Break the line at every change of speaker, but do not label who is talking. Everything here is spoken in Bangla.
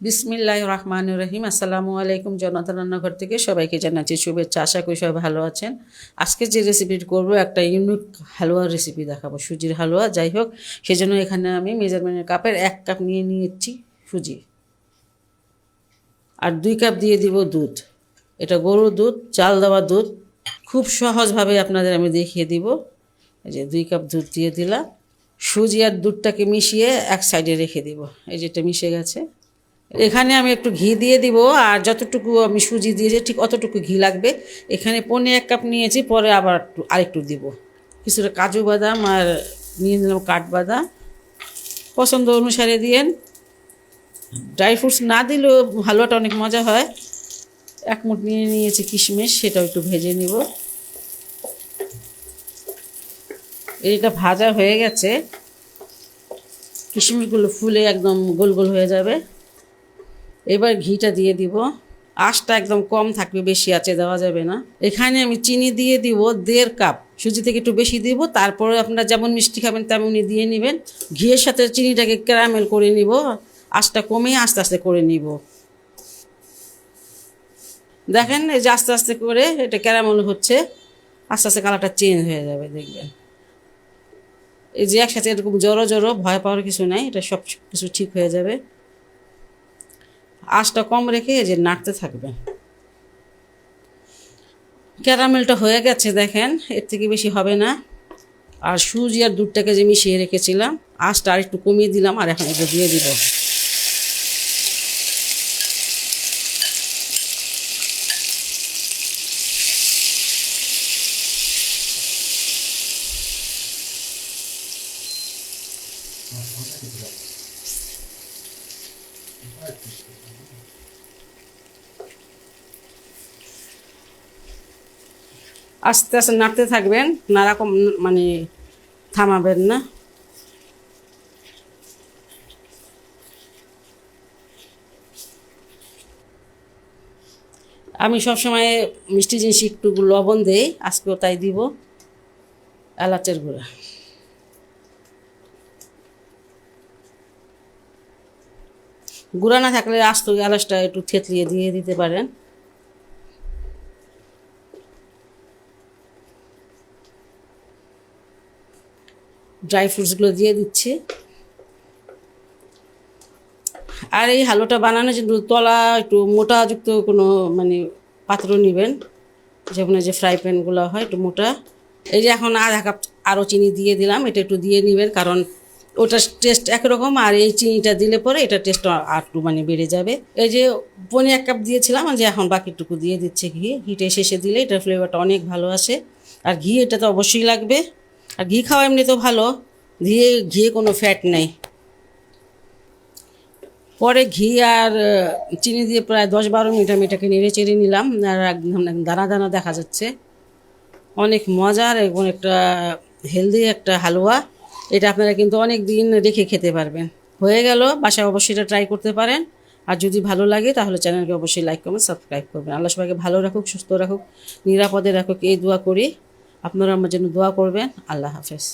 বিসমিল্লাহ রহমান রহিম আসসালামু আলাইকুম জনতা রান্নাঘর থেকে সবাইকে জানাচ্ছি শুভেচ্ছা। আশা করি সবাই ভালো আছেন। আজকে যে রেসিপিটি করব, একটা ইউনিক হালুয়ার রেসিপি দেখাবো, সুজির হালুয়া। যাই হোক, সেজন্য এখানে আমি মেজারমেন্টের কাপের এক কাপ নিয়ে নিয়েছি সুজি। আর দুই কাপ দিয়ে দিব দুধ। এটা গরুর দুধ, চাল দেওয়া দুধ। খুব সহজভাবে আপনাদের আমি দেখিয়ে দিব। এই যে দুই কাপ দুধ দিয়ে দিলাম। সুজি আর দুধটাকে মিশিয়ে এক সাইডে রেখে দিব। এই যেটা মিশে গেছে। এখানে আমি একটু ঘি দিয়ে দিব, আর যতটুকু আমি সুজি দিয়েছি, ঠিক অতটুকু ঘি লাগবে। এখানে পনে এক কাপ নিয়েছি, পরে আবার একটু আরেকটু দিব। কিছুটা কাজু বাদাম আর নিয়ে নিলাম কাঠবাদাম। পছন্দ অনুসারে দিয়েন। ড্রাই ফ্রুটস না দিলেও হালুয়াটা অনেক মজা হয়। এক মুঠ নিয়ে নিয়েছি কিশমিশ, সেটাও একটু ভেজে নিব। এটা ভাজা হয়ে গেছে। কিশমিশগুলো ফুলে একদম গোল গোল হয়ে যাবে। এবার ঘিটা দিয়ে দিব। আঁশটা একদম কম থাকবে, বেশি আছে দেওয়া যাবে না। এখানে আমি চিনি দিয়ে দিব দেড় কাপ। সুজি থেকে একটু বেশি দিব, তারপরে আপনারা যেমন মিষ্টি খাবেন তেমনই দিয়ে নেবেন। ঘিয়ের সাথে চিনিটাকে ক্যারামেল করে নিব। আঁশটা কমিয়ে আস্তে আস্তে করে নিব। দেখেন এই যে আস্তে আস্তে করে এটা ক্যারামেল হচ্ছে। আস্তে আস্তে কালারটা চেঞ্জ হয়ে যাবে, দেখবেন। এই যে একসাথে এরকম জড়ো জড়ো, ভয় পাওয়ার কিছু নাই। এটা সব কিছু ঠিক হয়ে যাবে। আঁচটা কম রেখে এই যে নাড়তে থাকবেন ক্যারামেলটা হয়ে গেছে দেখেন, এর থেকে বেশি হবে না। আর সুজি আর দুধটাকে যে মিশিয়ে রেখেছিলাম, আঁচটা আর একটু কমিয়ে দিলাম আর এখন এটা দিয়ে দিব। আস্তে আস্তে নাড়তে থাকবেন, নাড়া কম মানে থামাবেন না। আমি সবসময় মিষ্টি জিনিস একটু লবণ দেই, আজকেও তাই দিব, এলাচের গুঁড়া। গুঁড়া না থাকলে আস্ত এলাচটা একটু থেতলিয়ে দিয়ে দিতে পারেন। ড্রাই ফ্রুটসগুলো দিয়ে দিচ্ছি। আর এই হালুয়াটা বানানোর জন্য তলা একটু মোটাযুক্ত কোনো মানে পাত্র নেবেন। যেমন যে ফ্রাই প্যানগুলো হয়, একটু মোটা। এই যে এখন আধা কাপ আরও চিনি দিয়ে দিলাম, এটা একটু দিয়ে নেবেন, কারণ ওটার টেস্ট একরকম আর এই চিনিটা দিলে পরে এটা টেস্ট আর একটু মানে বেড়ে যাবে। এই যে পনে এক কাপ দিয়েছিলাম, যে এখন বাকিটুকু দিয়ে দিচ্ছে ঘি। ঘিটে শেষে দিলে এটার ফ্লেভারটা অনেক ভালো আসে। আর ঘি এটা তো অবশ্যই লাগবে। আর ঘি খাওয়া এমনি তো ভালো। ঘিয়ে ঘিয়ে কোনো ফ্যাট নেই। পরে ঘি আর চিনি দিয়ে প্রায় দশ বারো মিনিট আমি এটাকে নেড়ে চেড়ে নিলাম। আর একদম দানা দানা দেখা যাচ্ছে। অনেক মজার এবং একটা হেলদি একটা হালুয়া। এটা আপনারা কিন্তু অনেক দিন রেখে খেতে পারবেন। হয়ে গেল, বাসায় অবশ্যই এটা ট্রাই করতে পারেন। আর যদি ভালো লাগে, তাহলে চ্যানেলকে অবশ্যই লাইক কমেন্ট সাবস্ক্রাইব করবেন। আল্লাহ সবাইকে ভালো রাখুক, সুস্থ রাখুক, নিরাপদে রাখুক, এই দোয়া করি। আপনারা আমার জন্য দোয়া করবেন। আল্লাহ হাফেজ।